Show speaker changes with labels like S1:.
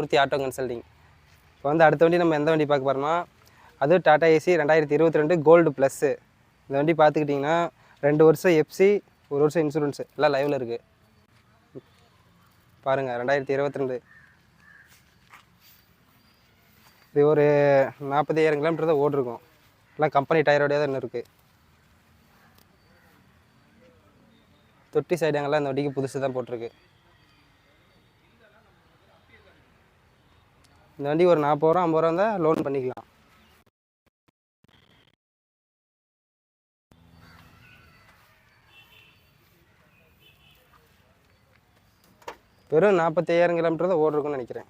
S1: மூர்த்தி auto consulting இப்போ வந்து அடுத்த வண்டி நம்ம எந்த வண்டி பார்க்க போகிறோம்னா அது டாடா ஏசி ரெண்டாயிரத்தி இருபத்தி ரெண்டு கோல்டு ப்ளஸ்ஸு இந்த வண்டி பார்த்துக்கிட்டிங்கன்னா ரெண்டு வருஷம் எஃப்சி ஒரு வருஷம் இன்சூரன்ஸு எல்லாம் லைவில் இருக்குது பாருங்கள் ரெண்டாயிரத்தி இருபத்தி ரெண்டு. இது ஒரு நாற்பதாயிரம் கிலோமீட்டர் தான் ஓடிருக்கும். எல்லாம் கம்பெனி டயரோடய தான் இருக்குது தொட்டி சைடு அங்கெல்லாம் இந்த வண்டிக்கு புதுசு தான் போட்டிருக்கு. இந்த வண்டி ஒரு நாற்பது ரூபா ஐம்பது ரூபா இருந்தால் லோன் பண்ணிக்கலாம். வெறும் நாற்பத்தையாயிரம் கிலோமீட்டர் தான் ஓடிருக்குன்னு நினைக்கிறேன்.